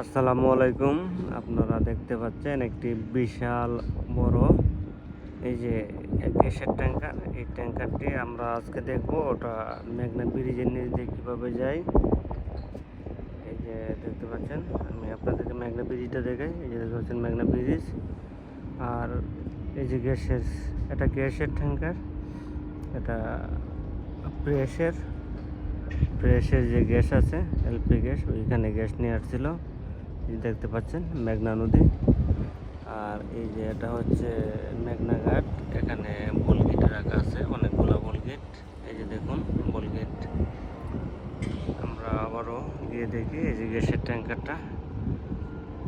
আসসালামু আলাইকুম। আপনারা দেখতে পাচ্ছেন একটি বিশাল বড় এই যে গ্যাসের ট্যাঙ্কার। এই ট্যাঙ্কারটি আমরা আজকে দেখব। ওটা মেঘনা ব্রিজের নিচ কীভাবে যায়। এই যে দেখতে পাচ্ছেন, আমি আপনাদেরকে মেঘনা ব্রিজটা দেখাই। এই যে দেখতে পাচ্ছেন মেঘনা ব্রিজ। আর এই যে গ্যাসের, এটা গ্যাসের ট্যাঙ্কার। এটা প্রেসের প্রেসের যে গ্যাস আছে, এলপি গ্যাস, ওইখানে গ্যাস নিয়ে আসছিল। দেখতে পাচ্ছেন, মেঘনা নদী। আর এই যে এটা হচ্ছে মেঘনা ঘাট। এখানে বলগেট রাখা আছে, অনেকগুলো বলগেট এই যে দেখুন বলগেট আমরা আবারও গিয়ে দেখি এই যে গ্যাসের ট্যাঙ্কারটা।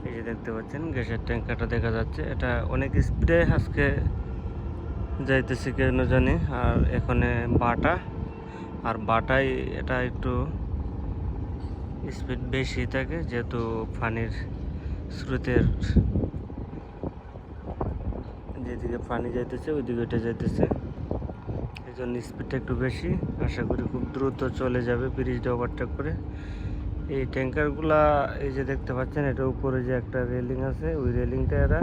এই যে দেখতে পাচ্ছেন, গ্যাসের ট্যাঙ্কারটা দেখা যাচ্ছে। এটা অনেক স্পিডে আজকে যাইতেছে, কেন জানি। আর এখানে বাটা, আর বাটাই এটা একটু স্পিড বেশি থাকে, যেহেতু পানির স্রোতের যেদিকে পানি যাইতেছে, ওইদিকে ওইটা যাইতেছে। এই জন্য স্পিডটা একটু বেশি। আশা করি খুব দ্রুত চলে যাবে ব্রিজটা ওভারটেক করে। এই ট্যাঙ্কারগুলা, এই যে দেখতে পাচ্ছেন, এটা উপরে যে একটা রেলিং আছে, ওই রেলিংটা এরা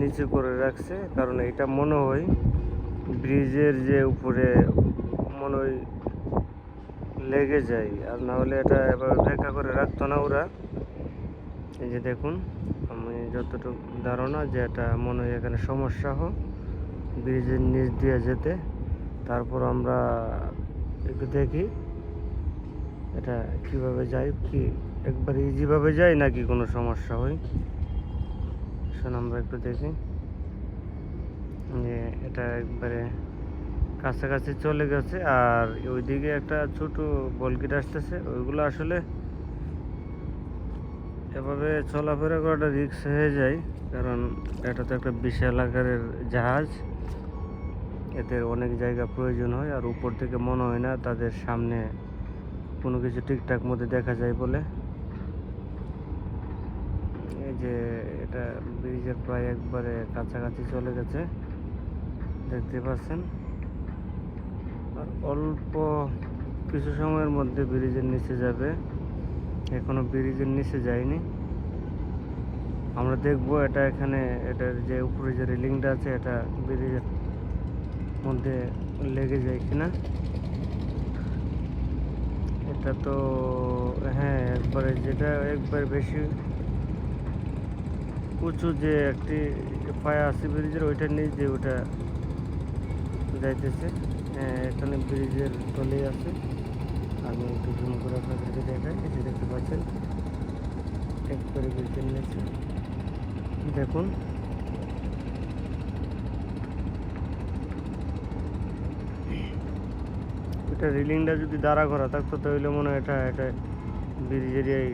নিচে করে রাখছে। কারণ এটা মনে হয় ব্রিজের যে উপরে মনে হয় লেগে যায়। আর না হলে এটা এবার রেখা করে রাখতো না ওরা। এই যে দেখুন, আমি যতটুকু ধারণা যে এটা মনে হয় এখানে সমস্যা হোক, ব্রিজের নিচ দিয়ে যেতে। তারপর আমরা একটু দেখি এটা কীভাবে যাই কি একবার ইজিভাবে যাই নাকি কোনো সমস্যা হয়। শোন আমরা একটু দেখি। যে এটা একবারে কাছাকাছি চলে গেছে, আর ওইদিকে একটা ছোট বলকিট আসতেছে। ওইগুলো আসলে এভাবে চলাফেরা করাটা রিক্স হয়ে যায়, কারণ এটা তো একটা বিশাল আকারের জাহাজ। এতে অনেক জায়গা প্রয়োজন হয়, আর উপর থেকে মনে হয় না তাদের সামনে কোনো কিছু ঠিকঠাক মধ্যে দেখা যায় বলে। এই যে এটা ব্রিজের প্রায় একবারে কাছাকাছি চলে গেছে, দেখতে পাচ্ছেন? অল্প কিছু সময়ের মধ্যে ব্রিজের নিচে যাবে। এখনও ব্রিজের নিচে যায়নি। আমরা দেখব এটা এখানে, এটার যে উপরে যে রেলিংটা আছে, এটা ব্রিজের মধ্যে লেগে যায় কিনা। এটা তো হ্যাঁ একবারে যেটা একবার বেশি উঁচু যে একটি পায়া আছে ব্রিজের, ওইটা নিয়ে যে ওটা যাইতেছে। এখানে ব্রিজের তলেই আছে। আমি একটু জুম করে আপনাদেরকে দেখাই। যে দেখতে পাচ্ছেন একবারে ব্রিজের নিচে। দেখুন। এটা রিলিংটা যদি দাঁড়া করা থাকতো, তাহলে মনে হয় এটা এটা ব্রিজের এই